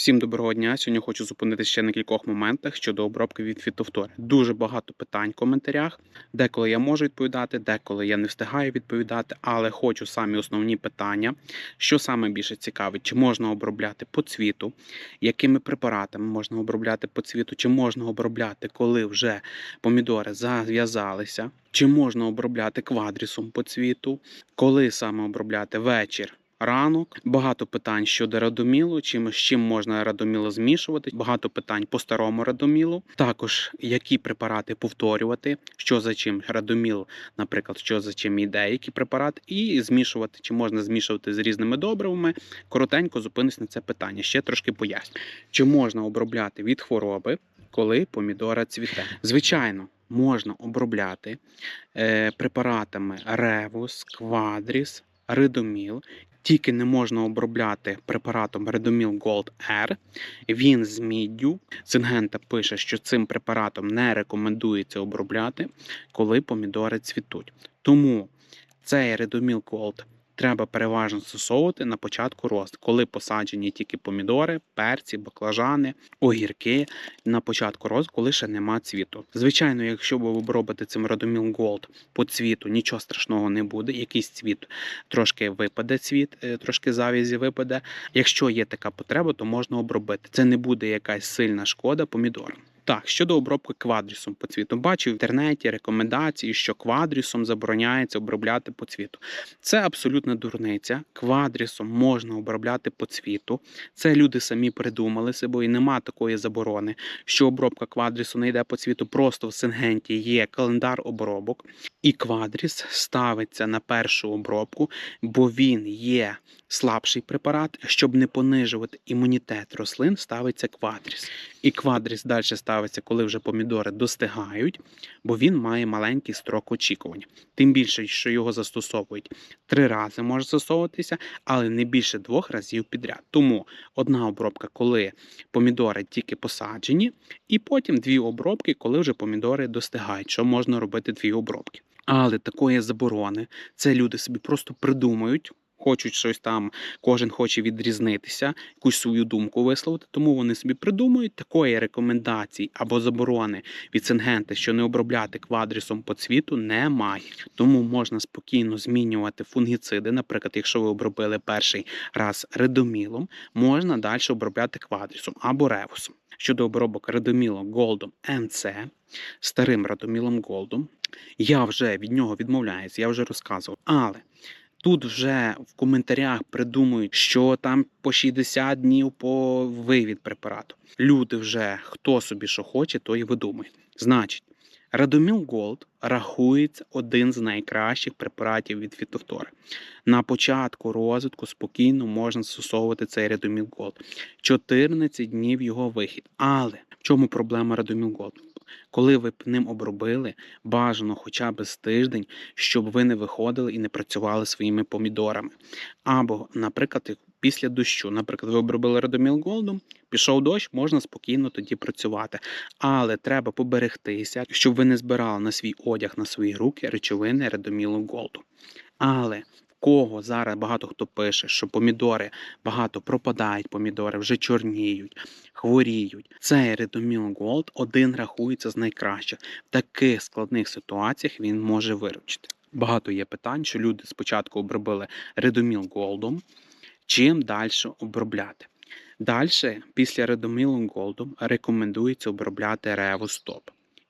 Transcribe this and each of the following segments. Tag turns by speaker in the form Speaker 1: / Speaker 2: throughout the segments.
Speaker 1: Всім доброго дня. Сьогодні хочу зупинитися ще на кількох моментах щодо обробки від фітофтори. Дуже багато питань в коментарях. Деколи я можу відповідати, деколи я не встигаю відповідати, але хочу самі основні питання. Що саме більше цікавить, чи можна обробляти по цвіту, якими препаратами можна обробляти по цвіту, чи можна обробляти, коли вже помідори зав'язалися, чи можна обробляти квадрісом по цвіту, коли саме обробляти вечір. Ранок багато питань щодо радомілу, чим з чим можна радоміло змішувати. Багато питань по старому радомілу. Також які препарати повторювати, що за чим радоміл, наприклад, що за чим іде, які препарати, і змішувати, чи можна змішувати з різними добривами. Коротенько зупинись на це питання. Ще трошки поясню. Чи можна обробляти від хвороби, коли помідора цвіте? Звичайно. Можна обробляти е, препаратами Ревус, Квадріс, Ридоміл. Тільки не можна обробляти препаратом Redomil Gold R. Він з міддю. Сингента пише, що цим препаратом не рекомендується обробляти, коли помідори цвітуть. Тому цей Redomil Gold треба переважно застосовувати на початку росту, коли посаджені тільки помідори, перці, баклажани, огірки на початку росту, коли ще нема цвіту. Звичайно, якщо ви обробите цим Redomil Gold по цвіту, нічого страшного не буде. Якийсь цвіт трошки випаде цвіт, е, трошки завязі випаде. Якщо є така потреба, то можна обробити. Це не буде якась сильна шкода помідорам. Так, щодо обробки квадрісом по цвіту, бачив в інтернеті рекомендації, що квадрісом забороняється обробляти по цвіту. Це абсолютна дурниця. Квадрісом можна обробляти по цвіту. Це люди самі придумали себе, і нема такої заборони, що обробка квадрісу не йде по цвіту. Просто в Сингенті є календар обробок, і квадріс ставиться на першу обробку, бо він є слабший препарат. Щоб не понижувати імунітет рослин, ставиться квадріс. І квадріс далі ставиться, коли вже помідори достигають, бо він має маленький строк очікування. Тим більше, що його застосовують три рази, може застосовуватися, але не більше двох разів підряд. Тому одна обробка, коли помідори тільки посаджені, і потім дві обробки, коли вже помідори достигають, що можна робити дві обробки. Але такої заборони це люди собі просто придумають. Хочуть щось там, кожен хоче відрізнитися, якусь свою думку висловити, тому вони собі придумують такої рекомендації або заборони від Сингенти, що не обробляти квадрісом по цвіту, немає. Тому можна спокійно змінювати фунгіциди. Наприклад, якщо ви обробили перший раз редомілом, можна далі обробляти квадрісом або ревусом. Щодо обробок редомілом Голдом МЦ, старим радомілом Голдом, я вже від нього відмовляюся, я вже розказував. Але Тут вже в коментарях придумують, що там по 60 днів по вивід препарату. Люди вже хто собі що хоче, то і видумує. Значить, Радоміл Голд рахується один з найкращих препаратів від фітофтори. На початку розвитку спокійно можна застосовувати цей Радоміл Голд. 14 днів його вихід. Але в чому проблема Радоміл Голд? Коли ви ним обробили, бажано хоча б з тиждень, щоб ви не виходили і не працювали своїми помідорами. Або, наприклад, після дощу, наприклад, ви обробили Радоміл Голдом, пішов дощ, можна спокійно тоді працювати. Але треба поберегтися, щоб ви не збирали на свій одяг, на свої руки речовини Радомілу Голду. Але Кого зараз багато хто пише, що помідори багато пропадають, помідори вже чорніють, хворіють. Цей Redomil Gold один рахується з найкращих. В таких складних ситуаціях він може виручити. Багато є питань, що люди спочатку обробили Redomil Gold, чим далі обробляти. Далі, після Redomil Gold, рекомендується обробляти Revostop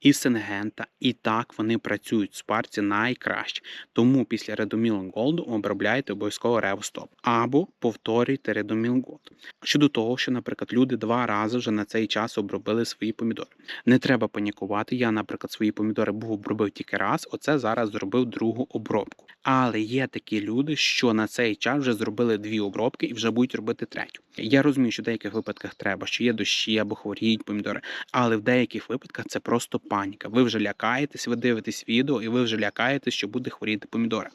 Speaker 1: і Сингента, і так вони працюють в спарці найкраще. Тому після Redomil Gold обробляйте обов'язково Revstop або повторюйте Redomil Gold. Щодо того, що, наприклад, люди два рази вже на цей час обробили свої помідори. Не треба панікувати. Я, наприклад, свої помідори був обробив тільки раз. Оце зараз зробив другу обробку. Але є такі люди, що на цей час вже зробили дві обробки і вже будуть робити третю. Я розумію, що в деяких випадках треба, що є дощі або хворіють помідори, але в деяких випадках це просто паніка. Ви вже лякаєтесь, ви дивитесь відео, і ви вже лякаєтесь, що буде хворіти помідори.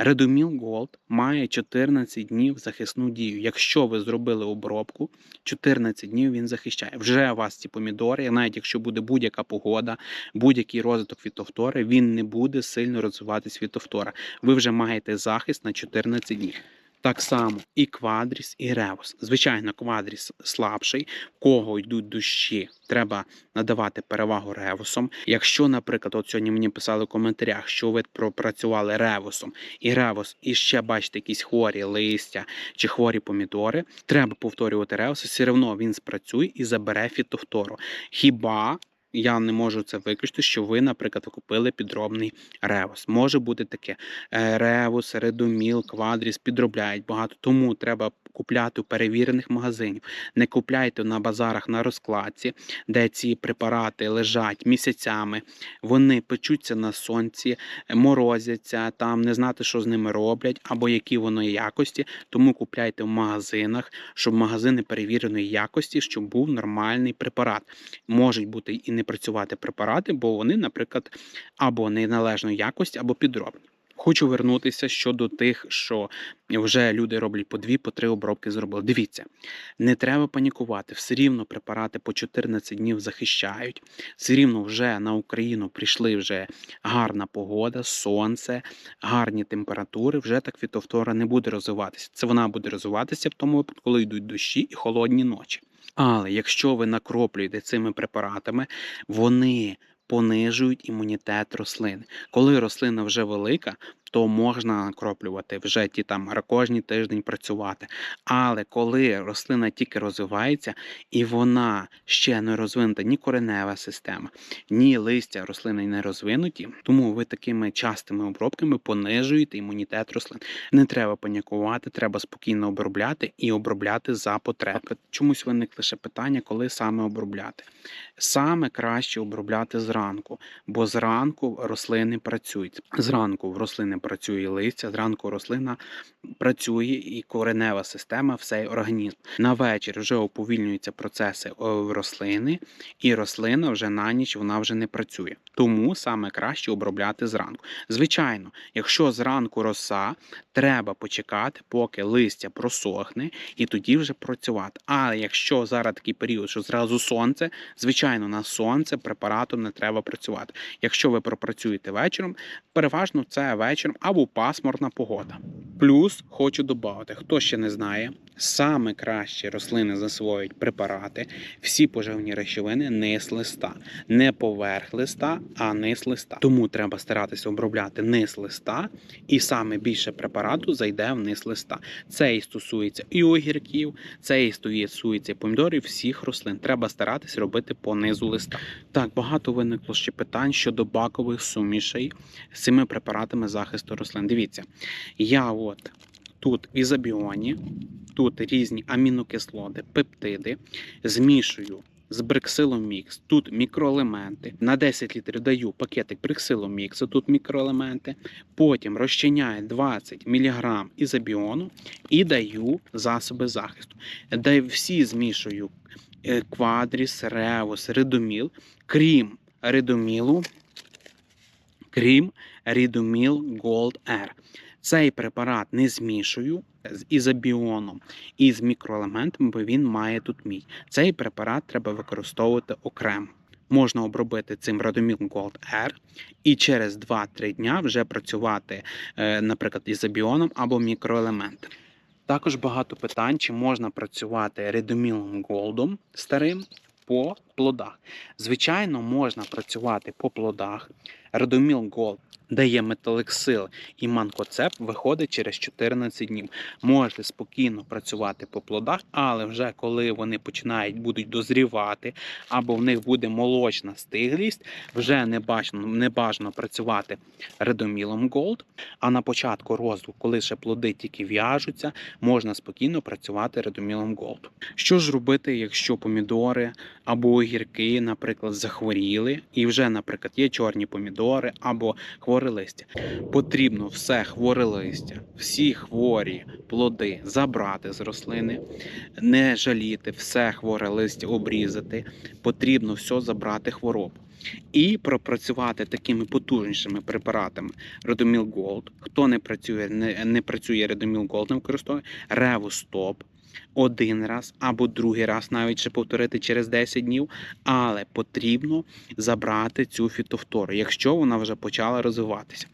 Speaker 1: Redomil Gold має 14 днів захисну дію. Якщо ви зробили обробку, 14 днів він захищає. Вже у вас ці помідори, навіть якщо буде будь-яка погода, будь-який розвиток фітофтори, він не буде сильно розвиватись фітофтора. Ви вже маєте захист на 14 днів. Так само і квадріс, і ревус. Звичайно, квадріс слабший, кого йдуть дощі, треба надавати перевагу ревусом. Якщо, наприклад, от сьогодні мені писали в коментарях, що ви пропрацювали ревусом, і ревус, і ще бачите якісь хворі листя чи хворі помідори, треба повторювати ревус, все одно він спрацює і забере фітофтору. Хіба я не можу це виключити, що ви, наприклад, купили підробний ревус. Може бути таке. Е, Ревус, редоміл, квадріс підробляють багато, тому треба купляти у перевірених магазинів. Не купляйте на базарах на розкладці, де ці препарати лежать місяцями. Вони печуться на сонці, морозяться, там не знати, що з ними роблять, або які воно якості. Тому купляйте в магазинах, щоб магазини перевіреної якості, щоб був нормальний препарат. Можуть бути і не працювати препарати, бо вони, наприклад, або неналежної якості, або підробні. Хочу вернутися щодо тих, що вже люди роблять по дві, по три обробки зробили. Дивіться, не треба панікувати. Все рівно препарати по 14 днів захищають. Все рівно вже на Україну прийшли вже гарна погода, сонце, гарні температури. Вже так фітофтора не буде розвиватися. Це вона буде розвиватися в тому випадку, коли йдуть дощі і холодні ночі. Але якщо ви накроплюєте цими препаратами, вони понижують імунітет рослини. Коли рослина вже велика, то можна накроплювати вже ті там кожні тиждень працювати. Але коли рослина тільки розвивається і вона ще не розвинута ні коренева система, ні листя рослини не розвинуті, тому ви такими частими обробками понижуєте імунітет рослин. Не треба панікувати, треба спокійно обробляти і обробляти за потреби. Чомусь виникли ще питання, коли саме обробляти. Саме краще обробляти зранку, бо зранку рослини працюють. Зранку в рослини працює листя, зранку рослина працює і коренева система, все організм. На вечір вже уповільнюються процеси в рослини, і рослина вже на ніч вона вже не працює. Тому саме краще обробляти зранку. Звичайно, якщо зранку роса, треба почекати, поки листя просохне, і тоді вже працювати. Але якщо зараз такий період, що зразу сонце, звичайно, на сонце препаратом не треба працювати. Якщо ви пропрацюєте вечором, переважно це вечором або пасмурна погода. Плюс хочу додати, хто ще не знає, саме краще рослини засвоюють препарати, всі поживні речовини низ листа, не поверх листа, а низ листа. Тому треба старатися обробляти низ листа, і саме більше препарату зайде в низ листа. Це і стосується і огірків, це і стосується помідорів, всіх рослин. Треба старатися робити по низу листа. Так, багато виникло ще питань щодо бакових сумішей з цими препаратами захисту рослин. Дивіться, я от тут ізобіоні, тут різні амінокислоти, пептиди, змішую з бриксиломікс, тут мікроелементи. На 10 літрів даю пакетик бриксиломіксу, тут мікроелементи. Потім розчиняю 20 мг ізобіону і даю засоби захисту. Де всі змішую квадріс, ревус, редоміл, крім редомілу, крім Рідоміл Gold R. Цей препарат не змішую з ізобіоном і з мікроелементами, бо він має тут мідь. Цей препарат треба використовувати окремо. Можна обробити цим Radomil Gold R і через 2-3 дня вже працювати, е, наприклад, ізобіоном або мікроелементами. Також багато питань, чи можна працювати редомілом Голдом старим по плодах. Звичайно, можна працювати по плодах. Радоміл Голд дає металексил і манкоцеп виходить через 14 днів. Можете спокійно працювати по плодах, але вже коли вони починають будуть дозрівати, або в них буде молочна стиглість, вже не бажано, не бажано працювати редомілом Голд. А на початку розвитку, коли ще плоди тільки в'яжуться, можна спокійно працювати редомілом Голд. Що ж робити, якщо помідори або огірки, наприклад, захворіли, і вже, наприклад, є чорні помідори або хворе листя. Потрібно все хворе листя, всі хворі плоди забрати з рослини, не жаліти, все хворе листя обрізати. Потрібно все забрати хворобу. І пропрацювати такими потужнішими препаратами Redomil Gold. Хто не працює, не, не працює Redomil Gold, не використовує Revostop. один раз або другий раз, навіть ще повторити через 10 днів, але потрібно забрати цю фітофтору, якщо вона вже почала розвиватися.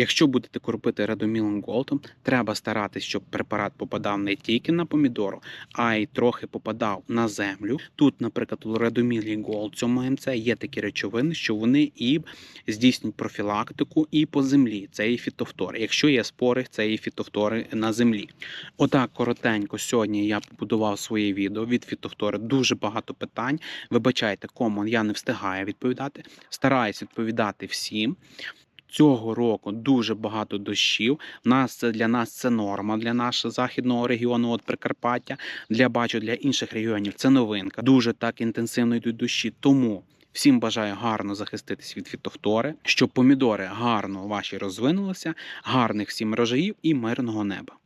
Speaker 1: Якщо будете кропити Редомілом Голдом, треба старатись, щоб препарат попадав не тільки на помідору, а й трохи попадав на землю. Тут, наприклад, у Редомілі Голд цьому МЦ є такі речовини, що вони і здійснюють профілактику і по землі. Це і фітофтори. Якщо є спори, це і фітофтори на землі. Отак коротенько сьогодні я побудував своє відео від фітофтори. Дуже багато питань. Вибачайте, кому я не встигаю відповідати. Стараюсь відповідати всім. Цього року дуже багато дощів. Нас це для нас це норма для нашого західного регіону, от Прикарпаття. Для бачу для інших регіонів це новинка. Дуже так інтенсивно йдуть дощі. Тому всім бажаю гарно захиститись від фітофтори, щоб помідори гарно ваші розвинулися, гарних всім рожаїв і мирного неба.